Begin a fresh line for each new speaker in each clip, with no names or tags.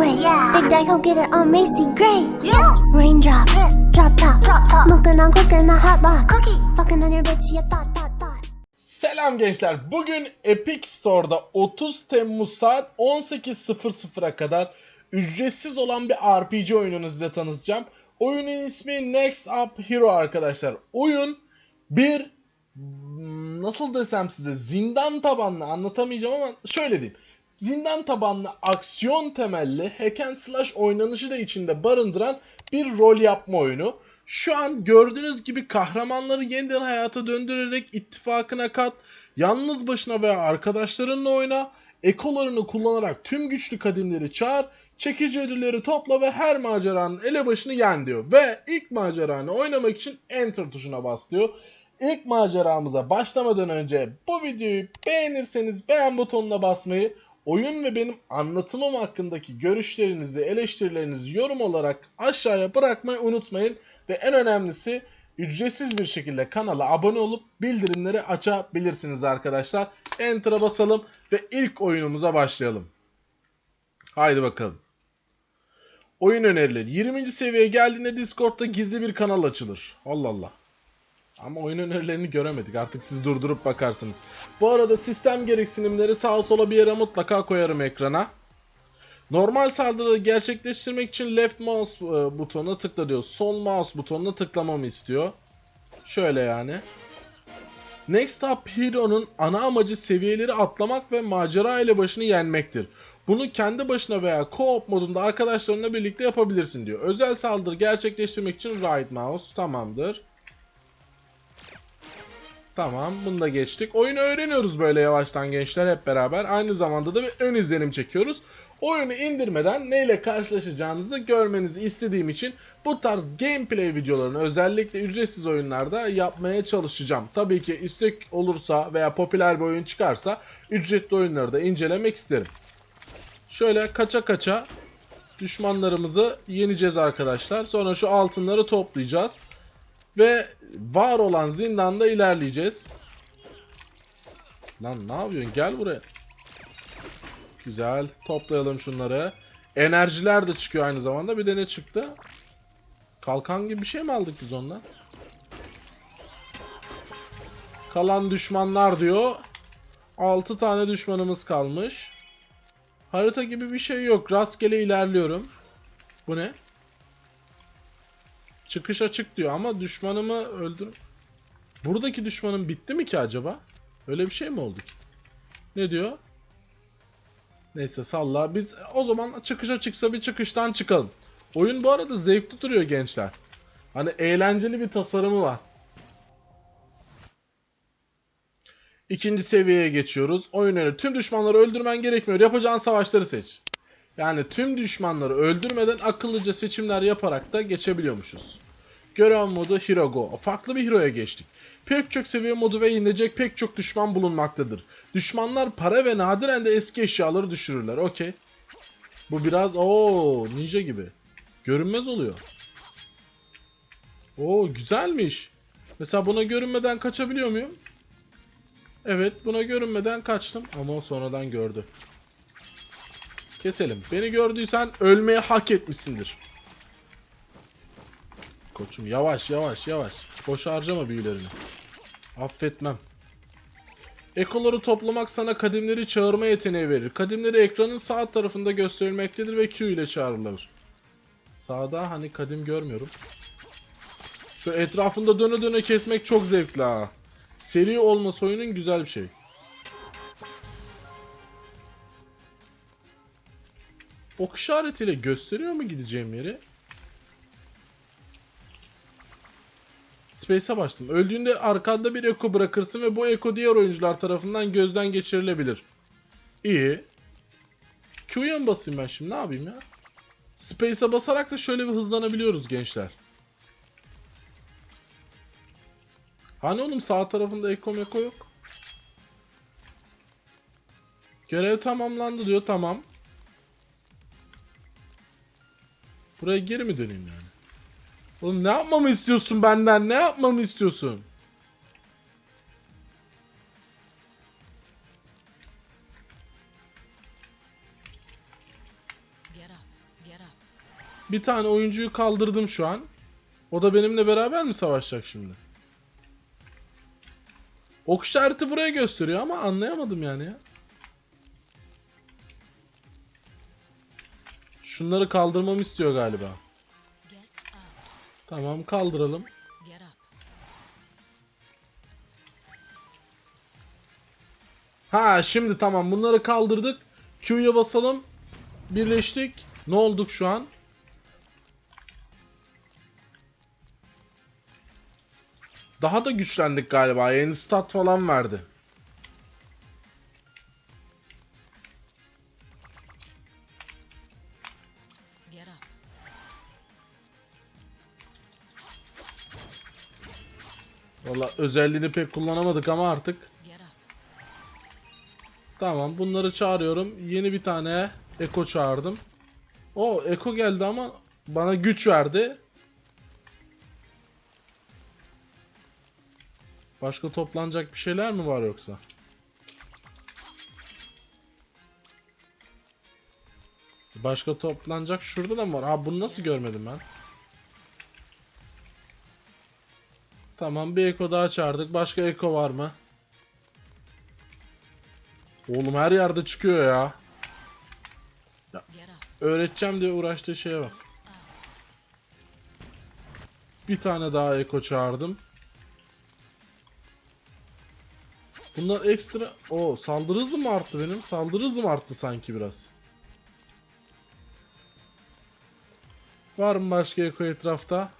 way.
Yeah.
Big Daddy, go get it on Macy Gray.
Yeah.
Raindrops, drop top,
Drop top.
smoking on cooking the hot box.
Cookie.
Fucking on your bitch, you thought, thought, thought.
Selam gençler. Bugün Epic Store'da 30 Temmuz saat 18.00'a kadar ücretsiz olan bir RPG oyununu size tanıtacağım. Oyunun ismi Next Up Hero arkadaşlar. Oyun bir nasıl desem size zindan tabanlı anlatamayacağım ama şöyle diyeyim. Zindan tabanlı aksiyon temelli hack and slash oynanışı da içinde barındıran bir rol yapma oyunu. Şu an gördüğünüz gibi kahramanları yeniden hayata döndürerek ittifakına kat, yalnız başına veya arkadaşlarınla oyna, ekolarını kullanarak tüm güçlü kadimleri çağır, çekici ödülleri topla ve her maceranın ele başını yen diyor. Ve ilk maceranı oynamak için Enter tuşuna bas diyor. İlk maceramıza başlamadan önce bu videoyu beğenirseniz beğen butonuna basmayı, oyun ve benim anlatımım hakkındaki görüşlerinizi, eleştirilerinizi yorum olarak aşağıya bırakmayı unutmayın. Ve en önemlisi ücretsiz bir şekilde kanala abone olup bildirimleri açabilirsiniz arkadaşlar. Enter'a basalım ve ilk oyunumuza başlayalım. Haydi bakalım. Oyun önerileri. 20. seviyeye geldiğinde Discord'da gizli bir kanal açılır. Allah Allah. Ama oyun önerilerini göremedik. Artık siz durdurup bakarsınız. Bu arada sistem gereksinimleri sağa sola bir yere mutlaka koyarım ekrana. Normal saldırıları gerçekleştirmek için left mouse e, butonuna tıkla diyor. Sol mouse butonuna tıklamamı istiyor. Şöyle yani. Next Up Hero'nun ana amacı seviyeleri atlamak ve macera ile başını yenmektir. Bunu kendi başına veya co-op modunda arkadaşlarınla birlikte yapabilirsin diyor. Özel saldırı gerçekleştirmek için right mouse tamamdır. Tamam bunu da geçtik. Oyunu öğreniyoruz böyle yavaştan gençler hep beraber. Aynı zamanda da bir ön izlenim çekiyoruz. Oyunu indirmeden neyle karşılaşacağınızı görmenizi istediğim için bu tarz gameplay videolarını özellikle ücretsiz oyunlarda yapmaya çalışacağım. Tabii ki istek olursa veya popüler bir oyun çıkarsa ücretli oyunları da incelemek isterim. Şöyle kaça kaça düşmanlarımızı yeneceğiz arkadaşlar. Sonra şu altınları toplayacağız. Ve var olan zindanda ilerleyeceğiz. Lan ne yapıyorsun? Gel buraya. Güzel. Toplayalım şunları. Enerjiler de çıkıyor aynı zamanda. Bir de ne çıktı? Kalkan gibi bir şey mi aldık biz ondan? Kalan düşmanlar diyor. 6 tane düşmanımız kalmış. Harita gibi bir şey yok. Rastgele ilerliyorum. Bu ne? Çıkış açık diyor ama düşmanımı öldür... Buradaki düşmanım bitti mi ki acaba? Öyle bir şey mi oldu ki? Ne diyor? Neyse salla. Biz o zaman çıkışa çıksa bir çıkıştan çıkalım. Oyun bu arada zevkli duruyor gençler. Hani eğlenceli bir tasarımı var. İkinci seviyeye geçiyoruz. Oyun öyle. Tüm düşmanları öldürmen gerekmiyor. Yapacağın savaşları seç. Yani tüm düşmanları öldürmeden akıllıca seçimler yaparak da geçebiliyormuşuz. Görev modu Hero Go. Farklı bir hero'ya geçtik. Pek çok seviye modu ve yenilecek pek çok düşman bulunmaktadır. Düşmanlar para ve nadiren de eski eşyaları düşürürler. Okey. Bu biraz o ninja gibi. Görünmez oluyor. Oo güzelmiş. Mesela buna görünmeden kaçabiliyor muyum? Evet buna görünmeden kaçtım ama o sonradan gördü. Keselim. Beni gördüysen ölmeyi hak etmişsindir. Koçum yavaş yavaş yavaş. Boş harcama büyülerini. Affetmem. Ekoları toplamak sana kadimleri çağırma yeteneği verir. Kadimleri ekranın sağ tarafında gösterilmektedir ve Q ile çağrılır. Sağda hani kadim görmüyorum. Şu etrafında döne döne kesmek çok zevkli ha. Seri olması oyunun güzel bir şey. Ok işaretiyle gösteriyor mu gideceğim yeri? Space'e bastım. Öldüğünde arkanda bir eko bırakırsın ve bu eko diğer oyuncular tarafından gözden geçirilebilir. İyi. Q'ya mı basayım ben şimdi? Ne yapayım ya? Space'e basarak da şöyle bir hızlanabiliyoruz gençler. Hani oğlum sağ tarafında eko meko yok. Görev tamamlandı diyor. Tamam. Buraya geri mi döneyim yani? Oğlum ne yapmamı istiyorsun benden? Ne yapmamı istiyorsun? Bir tane oyuncuyu kaldırdım şu an. O da benimle beraber mi savaşacak şimdi? Ok işareti buraya gösteriyor ama anlayamadım yani ya. Şunları kaldırmamı istiyor galiba. Tamam kaldıralım. Ha şimdi tamam bunları kaldırdık. Q'ya basalım. Birleştik. Ne olduk şu an? Daha da güçlendik galiba. Yeni stat falan verdi. Özelliğini pek kullanamadık ama artık. Tamam bunları çağırıyorum. Yeni bir tane Eko çağırdım. O Eko geldi ama bana güç verdi. Başka toplanacak bir şeyler mi var yoksa? Başka toplanacak şurada da mı var? Abi bunu nasıl görmedim ben? Tamam bir Eko daha çağırdık. Başka Eko var mı? Oğlum her yerde çıkıyor ya.
Up.
Öğreteceğim diye uğraştığı şeye bak. Bir tane daha Eko çağırdım. Bunlar ekstra... O saldırı hızım mı arttı benim? Saldırı hızım arttı sanki biraz. Var mı başka Eko etrafta?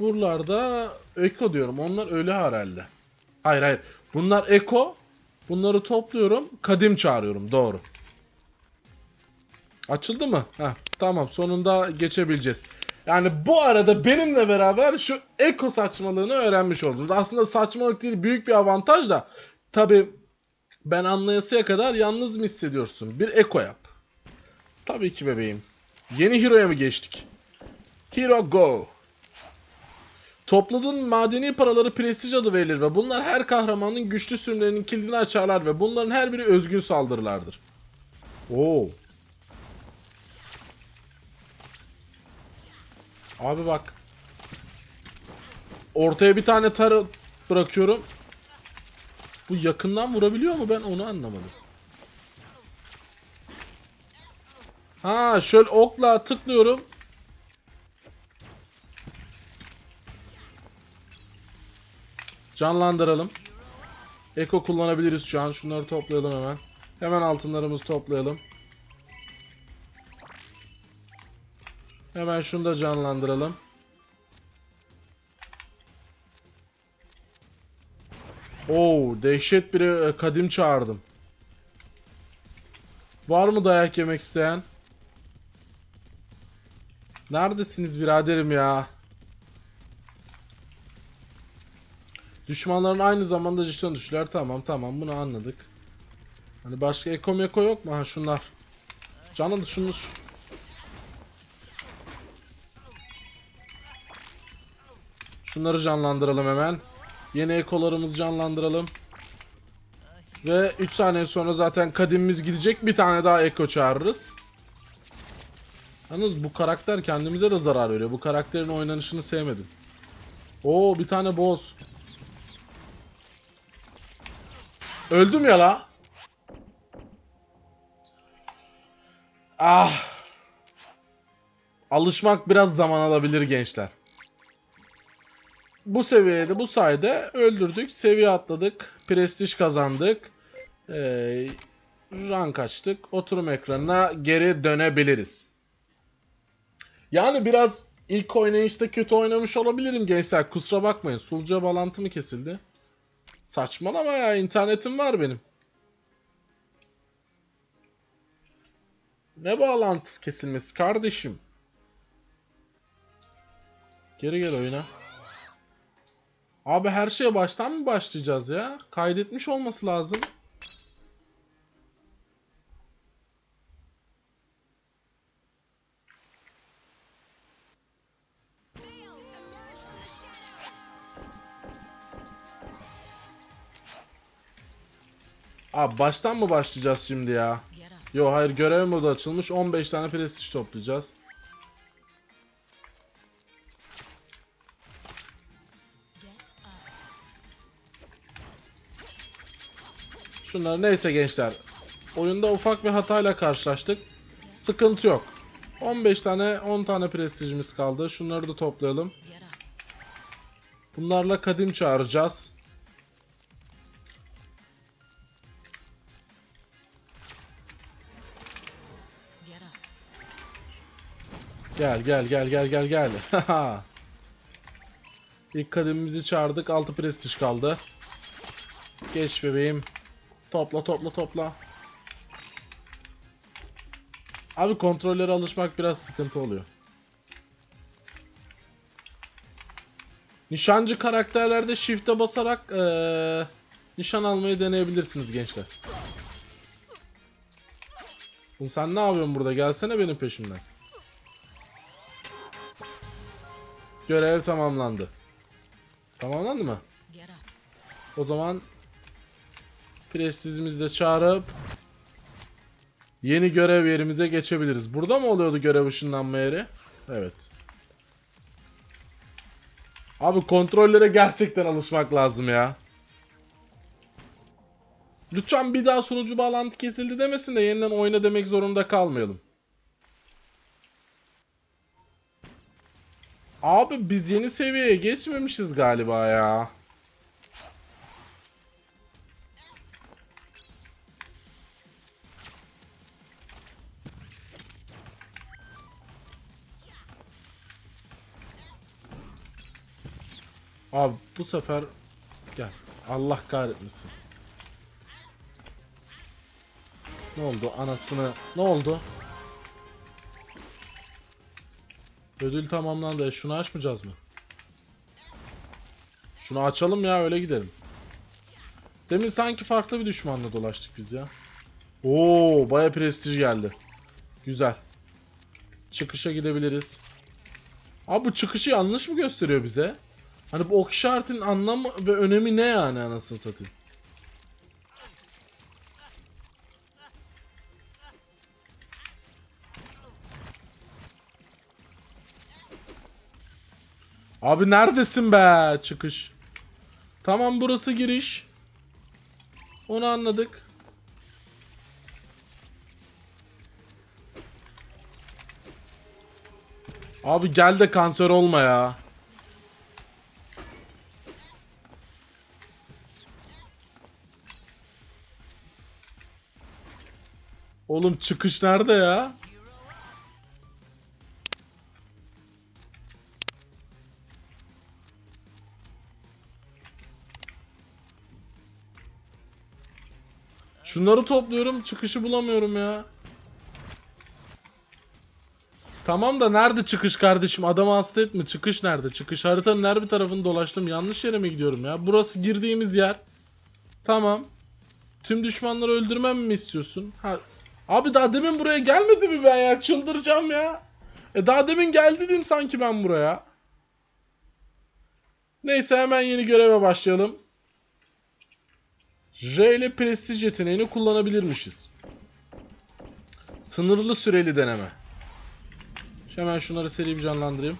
Buralarda Eko diyorum. Onlar ölü herhalde. Hayır hayır. Bunlar Eko. Bunları topluyorum. Kadim çağırıyorum. Doğru. Açıldı mı? Heh, tamam sonunda geçebileceğiz. Yani bu arada benimle beraber şu eko saçmalığını öğrenmiş oldunuz. Aslında saçmalık değil büyük bir avantaj da. Tabi ben anlayasıya kadar yalnız mı hissediyorsun? Bir eko yap. Tabii ki bebeğim. Yeni hero'ya mı geçtik? Hero go. Topladığın madeni paraları prestij adı verilir ve bunlar her kahramanın güçlü sürümlerinin kilidini açarlar ve bunların her biri özgün saldırılardır. Oo. Abi bak. Ortaya bir tane tar bırakıyorum. Bu yakından vurabiliyor mu ben onu anlamadım. Ha şöyle okla tıklıyorum. Canlandıralım. Eko kullanabiliriz şu an. Şunları toplayalım hemen. Hemen altınlarımızı toplayalım. Hemen şunu da canlandıralım. Oo, dehşet bir e, kadim çağırdım. Var mı dayak yemek isteyen? Neredesiniz biraderim ya? Düşmanların aynı zamanda cidden düşler. Tamam tamam bunu anladık. Hani başka eko meko yok mu? Ha şunlar. Canım şunu Şunları canlandıralım hemen. Yeni ekolarımızı canlandıralım. Ve 3 saniye sonra zaten kadimimiz gidecek. Bir tane daha eko çağırırız. Yalnız bu karakter kendimize de zarar veriyor. Bu karakterin oynanışını sevmedim. Oo bir tane boss. Öldüm ya la. Ah. Alışmak biraz zaman alabilir gençler bu seviyede bu sayede öldürdük. Seviye atladık. Prestij kazandık. Ee, rank açtık. Oturum ekranına geri dönebiliriz. Yani biraz ilk oynayışta kötü oynamış olabilirim gençler. Kusura bakmayın. Suluca bağlantı mı kesildi? Saçmalama ya. internetim var benim. Ne bağlantısı kesilmesi kardeşim? Geri gel oyuna. Abi her şeye baştan mı başlayacağız ya? Kaydetmiş olması lazım. Abi baştan mı başlayacağız şimdi ya? Yo hayır görev modu açılmış. 15 tane prestij toplayacağız.
Get up.
Şunlar neyse gençler. Oyunda ufak bir hatayla karşılaştık. Sıkıntı yok. 15 tane 10 tane prestijimiz kaldı. Şunları da toplayalım. Bunlarla kadim çağıracağız. Gel gel gel gel gel gel. İlk kademimizi çağırdık. 6 prestij kaldı. Geç bebeğim. Topla topla topla. Abi kontrollere alışmak biraz sıkıntı oluyor. Nişancı karakterlerde shift'e basarak eee, nişan almayı deneyebilirsiniz gençler. Sen ne yapıyorsun burada? Gelsene benim peşimden. Görev tamamlandı. Tamamlandı mı? O zaman prestijimizi de çağırıp yeni görev yerimize geçebiliriz. Burada mı oluyordu görev ışınlanma yeri? Evet. Abi kontrollere gerçekten alışmak lazım ya. Lütfen bir daha sunucu bağlantı kesildi demesin de yeniden oyna demek zorunda kalmayalım. Abi biz yeni seviyeye geçmemişiz galiba ya. Abi bu sefer gel. Allah kahretmesin. Ne oldu anasını? Ne oldu? Ödül tamamlandı. Şunu açmayacağız mı? Şunu açalım ya öyle gidelim. Demin sanki farklı bir düşmanla dolaştık biz ya. Oo, baya prestij geldi. Güzel. Çıkışa gidebiliriz. Abi bu çıkışı yanlış mı gösteriyor bize? Hani bu ok işaretinin anlamı ve önemi ne yani anasını satayım? Abi neredesin be çıkış? Tamam burası giriş. Onu anladık. Abi gel de kanser olma ya. Oğlum çıkış nerede ya? Şunları topluyorum, çıkışı bulamıyorum ya. Tamam da nerede çıkış kardeşim? Adamı hasta etme. Çıkış nerede? Çıkış haritanın her bir tarafını dolaştım. Yanlış yere mi gidiyorum ya? Burası girdiğimiz yer. Tamam. Tüm düşmanları öldürmem mi istiyorsun? Ha. Abi daha demin buraya gelmedi mi ben ya? Çıldıracağım ya. E daha demin geldi dedim sanki ben buraya. Neyse hemen yeni göreve başlayalım. J ile prestij yeteneğini kullanabilirmişiz. Sınırlı süreli deneme. Hemen şunları seri bir canlandırayım.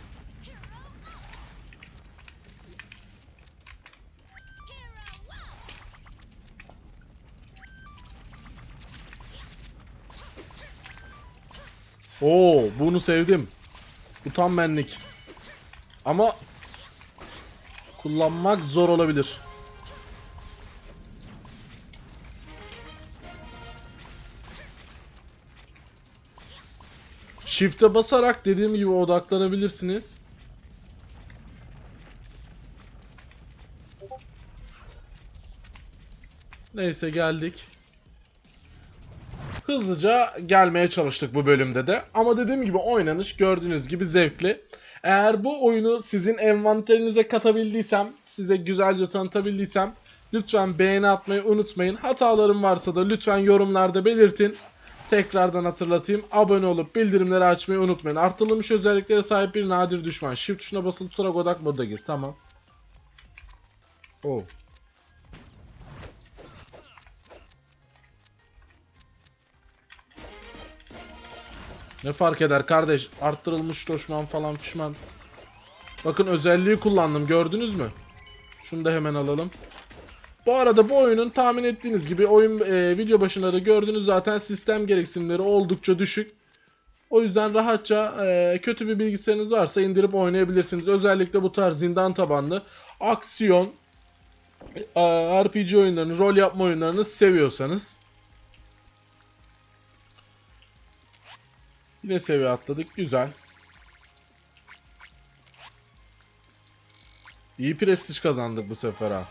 Oo, bunu sevdim. Bu tam benlik. Ama kullanmak zor olabilir. Shift'e basarak dediğim gibi odaklanabilirsiniz. Neyse geldik. Hızlıca gelmeye çalıştık bu bölümde de. Ama dediğim gibi oynanış gördüğünüz gibi zevkli. Eğer bu oyunu sizin envanterinize katabildiysem, size güzelce tanıtabildiysem lütfen beğeni atmayı unutmayın. Hatalarım varsa da lütfen yorumlarda belirtin. Tekrardan hatırlatayım. Abone olup bildirimleri açmayı unutmayın. Artırılmış özelliklere sahip bir nadir düşman. Shift tuşuna basılı tutarak odak moda gir. Tamam. Oh. Ne fark eder kardeş? Arttırılmış doşman falan pişman. Bakın özelliği kullandım gördünüz mü? Şunu da hemen alalım. Bu arada bu oyunun tahmin ettiğiniz gibi oyun e, video başında da gördüğünüz zaten sistem gereksinimleri oldukça düşük. O yüzden rahatça e, kötü bir bilgisayarınız varsa indirip oynayabilirsiniz. Özellikle bu tarz zindan tabanlı aksiyon e, RPG oyunlarını, rol yapma oyunlarını seviyorsanız. Yine seviye atladık. Güzel. İyi prestij kazandık bu sefer ha.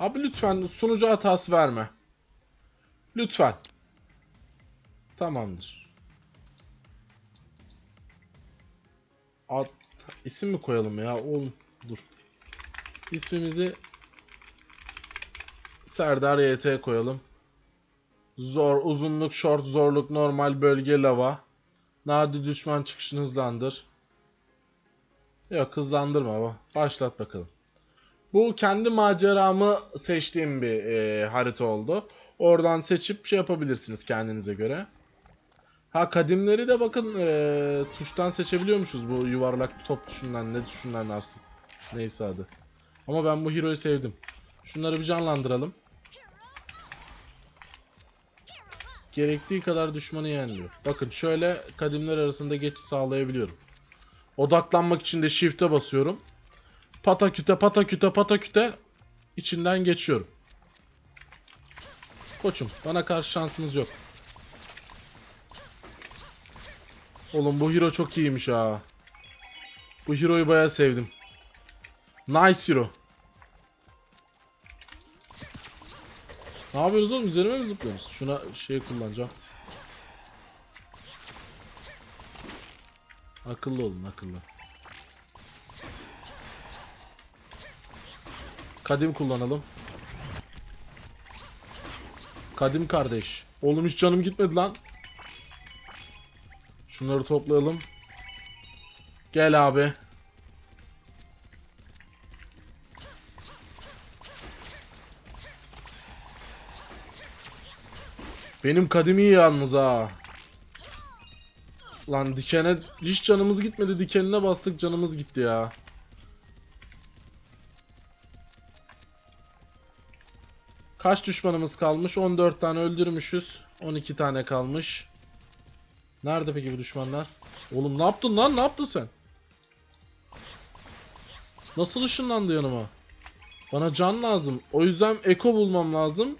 Abi lütfen sunucu hatası verme. Lütfen. Tamamdır. Ad, isim mi koyalım ya? Oğlum dur. İsmimizi Serdar YT koyalım. Zor, uzunluk, short, zorluk, normal, bölge, lava. Nadi düşman çıkışını hızlandır. Yok hızlandırma ama. Başlat bakalım. Bu kendi maceramı seçtiğim bir e, harita oldu. Oradan seçip şey yapabilirsiniz kendinize göre. Ha kadimleri de bakın e, tuştan seçebiliyormuşuz bu yuvarlak top tuşundan ne tuşundan artık. Neyse adı. Ama ben bu hero'yu sevdim. Şunları bir canlandıralım. Gerektiği kadar düşmanı yeniliyor. Bakın şöyle kadimler arasında geçiş sağlayabiliyorum. Odaklanmak için de shift'e basıyorum. Pataküte pataküte pataküte içinden geçiyorum. Koçum bana karşı şansınız yok. Oğlum bu hero çok iyiymiş ha. Bu hero'yu bayağı sevdim. Nice hero. Ne yapıyorsunuz oğlum? Üzerime mi zıplıyorsunuz? Şuna şey kullanacağım. Akıllı olun akıllı. Kadim kullanalım. Kadim kardeş. Oğlum hiç canım gitmedi lan. Şunları toplayalım. Gel abi. Benim kadim iyi yalnız ha. Lan dikene hiç canımız gitmedi. Dikenine bastık canımız gitti ya. Kaç düşmanımız kalmış? 14 tane öldürmüşüz. 12 tane kalmış. Nerede peki bu düşmanlar? Oğlum ne yaptın lan? Ne yaptın sen? Nasıl ışınlandı yanıma? Bana can lazım. O yüzden eko bulmam lazım.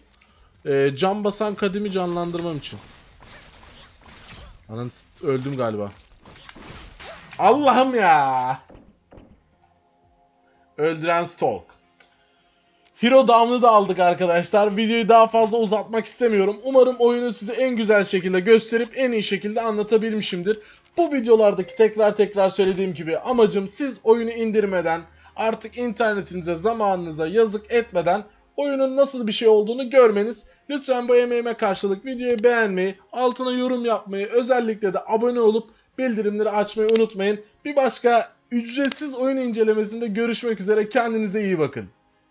Ee, can basan kadimi canlandırmam için. Anan öldüm galiba. Allah'ım ya. Öldüren Stalk. Hero Down'u da aldık arkadaşlar. Videoyu daha fazla uzatmak istemiyorum. Umarım oyunu size en güzel şekilde gösterip en iyi şekilde anlatabilmişimdir. Bu videolardaki tekrar tekrar söylediğim gibi amacım siz oyunu indirmeden artık internetinize zamanınıza yazık etmeden oyunun nasıl bir şey olduğunu görmeniz. Lütfen bu emeğime karşılık videoyu beğenmeyi, altına yorum yapmayı, özellikle de abone olup bildirimleri açmayı unutmayın. Bir başka ücretsiz oyun incelemesinde görüşmek üzere. Kendinize iyi bakın.